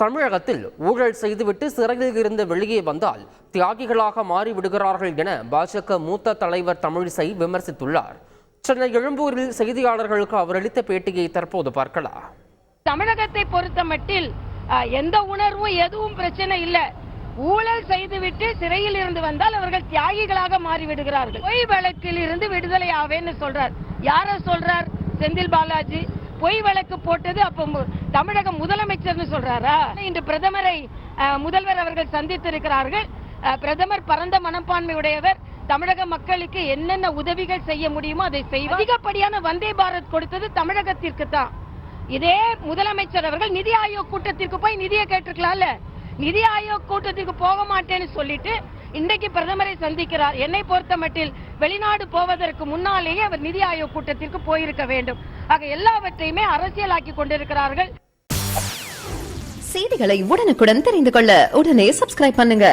தமிழகத்தில் ஊழல் செய்துவிட்டு சிறையில் இருந்து வெளியே வந்தால் தியாகிகளாக மாறிவிடுகிறார்கள் என பாஜக மூத்த தலைவர் தமிழிசை விமர்சித்துள்ளார். சென்னை எழும்பூரில் செய்தியாளர்களுக்கு அவர் அளித்த பேட்டியை தற்போது பார்க்கலாம். தமிழகத்தை பொறுத்த மட்டில் அஹ், எந்த உணர்வும் எதுவும் பிரச்சனை இல்லை. ஊழல் செய்துவிட்டு சிறையில் இருந்து வந்தால் அவர்கள் தியாகிகளாக மாறிவிடுகிறார்கள். பொய் வழக்கில் இருந்து விடுதலை ஆவேன்னு சொல்றார். யார சொல்றார்? செந்தில் பாலாஜி. பொய் வழக்கு போட்டது அப்ப மு- தமிழக முதலமைச்சர்னு சொல்றாரா? இன்று பிரதமரை முதல்வர் அவர்கள் சந்தித்திருக்கிறார்கள். பிரதமர் பரந்த மனப்பான்மை உடையவர். தமிழக மக்களுக்கு என்னென்ன உதவிகள் செய்ய முடியுமோ அதை செய்வார். அதிகப்படியான வந்தே பாரத் கொடுத்தது தமிழகத்திற்கு தான். இதே முதலமைச்சர் அவர்கள் நிதி ஆயோக் கூட்டத்திற்கு போய் நிதியை கேட்டிருக்கலாம்ல. நிதி ஆயோக் கூட்டத்திற்கு போக மாட்டேன்னு சொல்லிட்டு இன்றைக்கு பிரதமரை சந்திக்கிறார். என்னை பொறுத்த மட்டில் வெளிநாடு போவதற்கு முன்னாலேயே அவர் நிதி ஆயோக் கூட்டத்திற்கு போயிருக்க வேண்டும். ஆக எல்லாவற்றையுமே அரசியலாக்கி கொண்டிருக்கிறார்கள். செய்திகளை உடனுக்குடன் தெரிந்து கொள்ள உடனே சப்ஸ்கிரைப் பண்ணுங்க.